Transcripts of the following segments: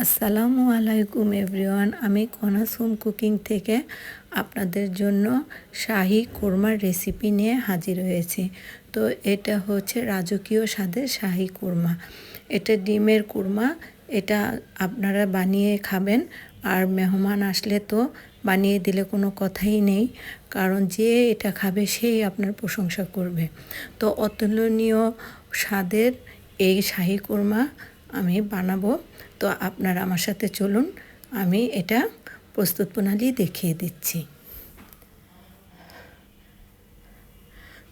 আসসালামু আলাইকুম এভরিওয়ান, আমি কনাসুম কুকিং থেকে আপনাদের জন্য শাহি কোরমার রেসিপি নিয়ে হাজির হয়েছি। তো এটা হচ্ছে রাজকীয় স্বাদের শাহি কোরমা। এটা ডিমের কোরমা, এটা আপনারা বানিয়ে খাবেন। আর মেহমান আসলে তো বানিয়ে দিলে কোনো কথাই নেই, কারণ যে এটা খাবে সেই আপনার প্রশংসা করবে। তো অতুলনীয় স্বাদের এই শাহি কোরমা আমি বানাবো। তো আপনারা আমার সাথে চলুন, আমি এটা প্রস্তুত প্রণালী দেখিয়ে দিচ্ছি।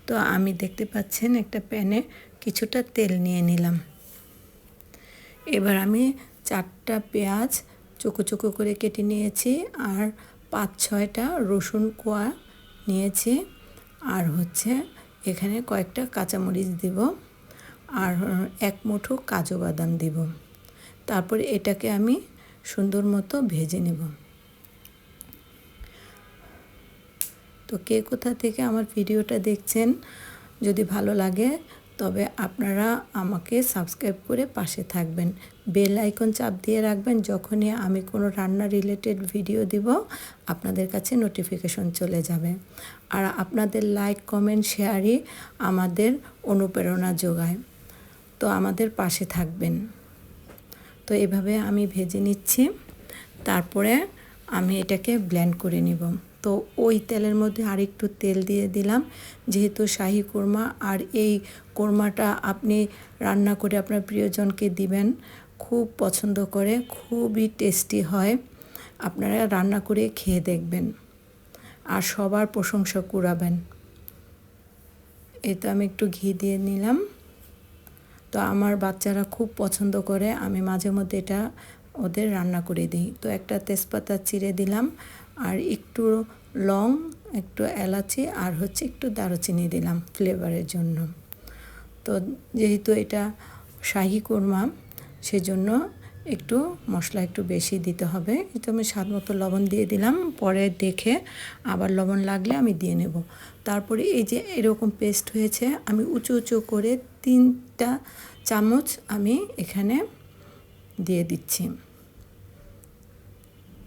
তো আমি দেখতে পাচ্ছেন একটা প্যানে কিছুটা তেল নিয়ে নিলাম। এবার আমি চারটা পেঁয়াজ চোখো চোখো করে কেটে নিয়েছি আর পাঁচ ছয়টা রসুন কোয়া নিয়েছি। আর হচ্ছে এখানে কয়েকটা কাঁচামরিচ দিব। আর এক মুঠো কাজু বাদাম দিব। তারপরে এটাকে আমি সুন্দর মতো ভেজে নেব। তো কে কোথা থেকে আমার ভিডিওটা দেখছেন, যদি ভালো লাগে, তবে আপনারা আমাকে সাবস্ক্রাইব করে পাশে থাকবেন। বেল আইকন চাপ দিয়ে রাখবেন, যখনই আমি কোনো রান্না রিলেটেড ভিডিও দিব, আপনাদের কাছে নোটিফিকেশন চলে যাবে। আর আপনাদের লাইক, কমেন্ট, শেয়ারই আমাদের অনুপ্রেরণা যোগায়। তো আমাদের পাশে থাকবেন। তো এভাবে আমি ভেজে নিচ্ছি। তারপরে আমি এটাকে ব্লেন্ড করে নিব। তো ওই তেলের মধ্যে আরেকটু তেল দিয়ে দিলাম। যেহেতু শাহি কোরমা, আর এই কোরমাটা আপনি রান্না করে আপনার প্রিয়জনকে দিবেন, খুব পছন্দ করে, খুবই টেস্টি হয়। আপনারা রান্না করে খেয়ে দেখবেন। আর সবার প্রশংসা কুড়াবেন। এতে আমি একটু ঘি দিয়ে নিলাম। তো আমার বাচ্চারা খুব পছন্দ করে, আমি মাঝে মধ্যে এটা ওদের রান্না করে দিই। তো একটা তেজপাতা চিড়ে দিলাম, আর একটু লং, একটু এলাচি, আর হচ্ছে একটু দারুচিনি দিলাম ফ্লেভারের জন্য। তো যেহেতু এটা শাহি কোরমা, সেজন্য একটু মশলা একটু বেশি দিতে হবে। এটা আমি স্বাদ মতো লবণ দিয়ে দিলাম। পরে দেখে আবার লবণ লাগলে আমি দিয়ে নেব। তারপরে এই যে এরকম পেস্ট হয়েছে, আমি উঁচু উঁচু করে তিনটা চামচ আমি এখানে দিয়ে দিচ্ছি।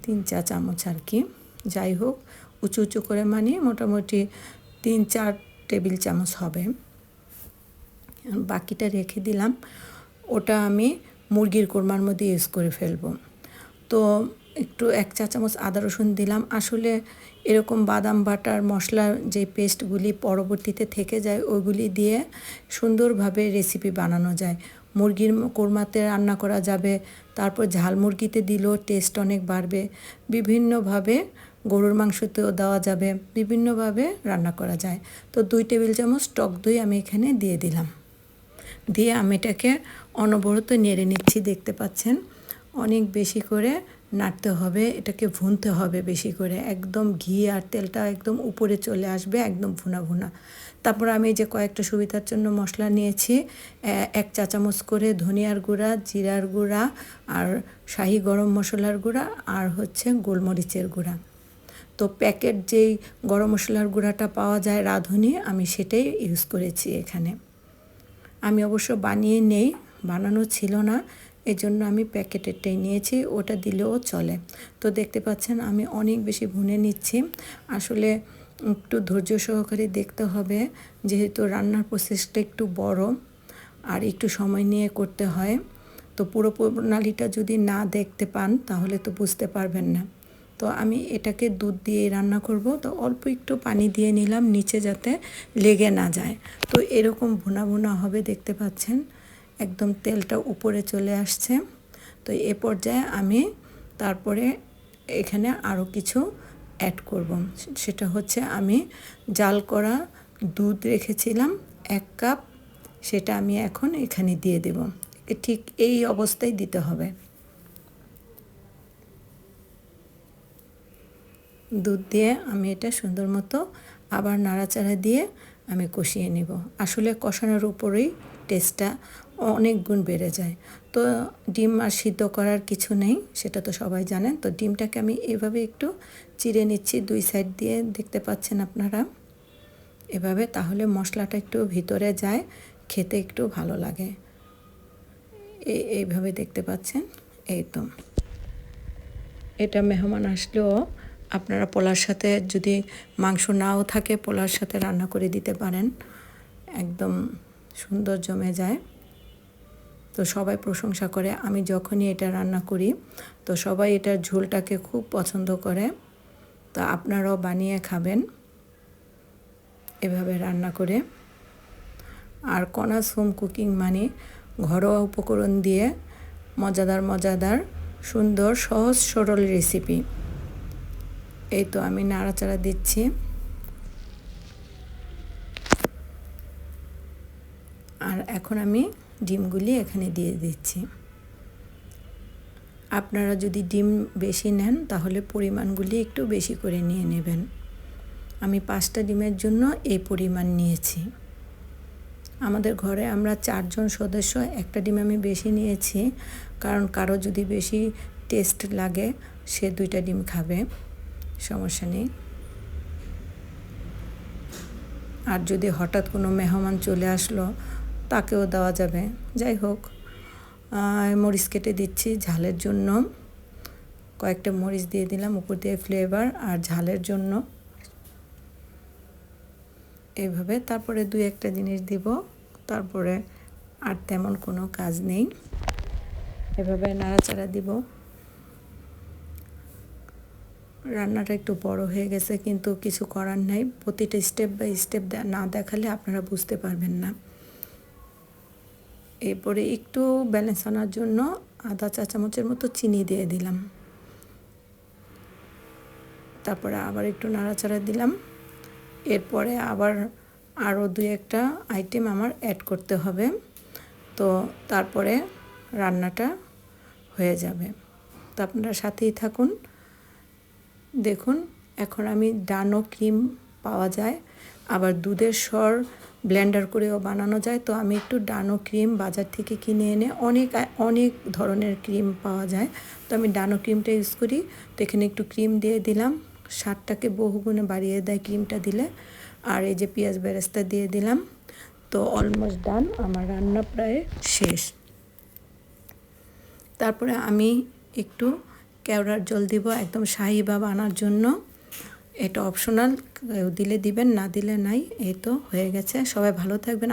তিন চা চামচ আর কি। যাই হোক, উঁচু উঁচু করে মানে মোটামুটি তিন চার টেবিল চামচ হবে। বাকিটা রেখে দিলাম। ওটা আমি মুরগির কোরমার মধ্যে ইউজ করে ফেলব। তো একটু এক চা চামচ আদা রসুন দিলাম। আসলে এরকম বাদাম, বাটার, মশলার যে পেস্টগুলি পরবর্তীতে থেকে যায় ওইগুলি দিয়ে সুন্দরভাবে রেসিপি বানানো যায়। মুরগির কোরমাতে রান্না করা যাবে, তারপর ঝাল মুরগিতে দিলেও টেস্ট অনেক বাড়বে। বিভিন্নভাবে গরুর মাংসতেও দেওয়া যাবে, বিভিন্নভাবে রান্না করা যায়। তো দুই টেবিল চামচ টক দই আমি এখানে দিয়ে দিলাম। দিয়ে আমি এটাকে অনবরত নেড়ে নিচ্ছি, দেখতে পাচ্ছেন? অনেক বেশি করে নাড়তে হবে, এটাকে ভুনতে হবে বেশি করে। একদম ঘি আর তেলটা একদম উপরে চলে আসবে, একদম ভুনা ভুনা। তারপর আমি যে কয়েকটা সুবিধার জন্য মশলা নিয়েছি এক চা চামচ করে ধনিয়ার গুঁড়া, জিরার গুঁড়া আর শাহি গরম মশলার গুঁড়া আর হচ্ছে গোলমরিচের গুঁড়া। তো প্যাকেট যেই গরম মশলার গুঁড়াটা পাওয়া যায় রাঁধুনি, আমি সেটাই ইউজ করেছি এখানে। আমি অবশ্য বানিয়ে নেই, বানানো ছিল না এই জন্য আমি প্যাকেটেরটাই নিয়েছি, ওটা দিলেও চলে। তো দেখতে পাচ্ছেন, আমি অনেক বেশি ভুনে নিচ্ছি। আসলে একটু ধৈর্য সহকারে দেখতে হবে, যেহেতু রান্নার প্রসেসটা একটু বড় আর একটু সময় নিয়ে করতে হয়। তো পুরো প্রণালীটা যদি না দেখতে পান, তাহলে তো বুঝতে পারবেন না। তো আমি এটাকে দুধ দিয়ে রান্না করব। তো অল্প একটু পানি দিয়ে নিলাম নিচে যাতে লেগে না যায়। তো এরকম ভুনা ভুনা হবে দেখতে পাচ্ছেন। একদম তেলটা উপরে চলে আসছে। তো এ পর্যায়ে আমি তারপরে এখানে আরও কিছু অ্যাড করব। সেটা হচ্ছে আমি জাল করা দুধ রেখেছিলাম, এক কাপ। সেটা আমি এখন এখানে দিয়ে দেব। ঠিক এই অবস্থায় দিতে হবে। দুধ দিয়ে আমি এটা সুন্দর মতো আবার নাড়াচাড়া দিয়ে আমি কষিয়ে নেব। আসলে কষানোর উপরেই টেস্টটা অনেক গুণ বেড়ে যায়। তো ডিম আর সিদ্ধ করার কিছু নেই, সেটা তো সবাই জানেন। তো ডিমটাকে আমি এভাবে একটু চিড়ে নিচ্ছি, দুই সাইড দিয়ে, দেখতে পাচ্ছেন আপনারা? এভাবে তাহলে মশলাটা একটু ভিতরে যায়, খেতে একটু ভালো লাগে। এইভাবে দেখতে পাচ্ছেন? এই তো। এটা মেহমান আসলেও আপনারা পোলার সাথে যদি মাংস নাও থাকে, পোলার সাথে রান্না করে দিতে পারেন। একদম সুন্দর জমে যায়। তো সবাই প্রশংসা করে। আমি যখনই এটা রান্না করি, তো সবাই এটার ঝোলটাকে খুব পছন্দ করে। তো আপনারাও বানিয়ে খাবেন এভাবে রান্না করে। আর কনাস হোম কুকিং মানে ঘরোয়া উপকরণ দিয়ে মজাদার মজাদার, সুন্দর, সহজ, সরল রেসিপি। এই তো আমি নাড়াচাড়া দিচ্ছি। আর এখন আমি ডিমগুলি এখানে দিয়ে দিচ্ছি। আপনারা যদি ডিম বেশি নেন, তাহলে পরিমাণগুলি একটু বেশি করে নিয়ে নেবেন। আমি পাঁচটা ডিমের জন্য এই পরিমাণ নিয়েছি। আমাদের ঘরে আমরা চারজন সদস্য, একটা ডিম আমি বেশি নিয়েছি, কারণ কারও যদি বেশি টেস্ট লাগে, সে দুইটা ডিম খাবে। সমস্যা নেই। আর যদি হঠাৎ কোনো মেহমান চলে আসলো, তাকেও দেওয়া যাবে। যাই হোক মরিচ কেটে দিচ্ছি ঝালের জন্য। কয়েকটা মরিচ দিয়ে দিলাম, উপর দিয়ে ফ্লেভার আর ঝালের জন্য। এইভাবে তারপরে দুই একটা জিনিস দিব, তারপরে আর তেমন কোনো কাজ নেই। এভাবে নাড়াচাড়া দিব। রান্নাটা একটু বড় হয়ে গেছে, কিন্তু কিছু করার নাই। প্রতিটা স্টেপ বাই স্টেপ না দেখালে আপনারা বুঝতে পারবেন না। এরপরে একটু ব্যালেন্স আনার জন্য আধা চা চামচের মতো চিনি দিয়ে দিলাম। তারপরে আবার একটু নাড়াচাড়া দিলাম। এরপরে আবার আরও দুই একটা আইটেম আমার অ্যাড করতে হবে। তো তারপরে রান্নাটা হয়ে যাবে। তো আপনারা সাথেই থাকুন। দেখুন, এখন আমি ডানো ক্রিম পাওয়া যায়, আবার দুধের স্বর ব্লেন্ডার করেও বানানো যায়। তো আমি একটু ডানো ক্রিম বাজার থেকে কিনে এনে অনেক অনেক ধরনের ক্রিম পাওয়া যায়। তো আমি ডানো ক্রিমটা ইউজ করি। তো এখানে একটু ক্রিম দিয়ে দিলাম। স্বাদটাকে বহুগুণে বাড়িয়ে দেয় ক্রিমটা দিলে। আর এই যে পেঁয়াজ বেরেস্তা দিয়ে দিলাম। তো অলমোস্ট ডান, আমার রান্না প্রায় শেষ। তারপরে আমি একটু কেওড়ার জল দিব, একদম শাহি বা বানার জন্য। এটা অপশনাল দিলে দিবেন, না দিলে নাই, এই তো হয়ে গেছে। সবাই ভালো থাকবেন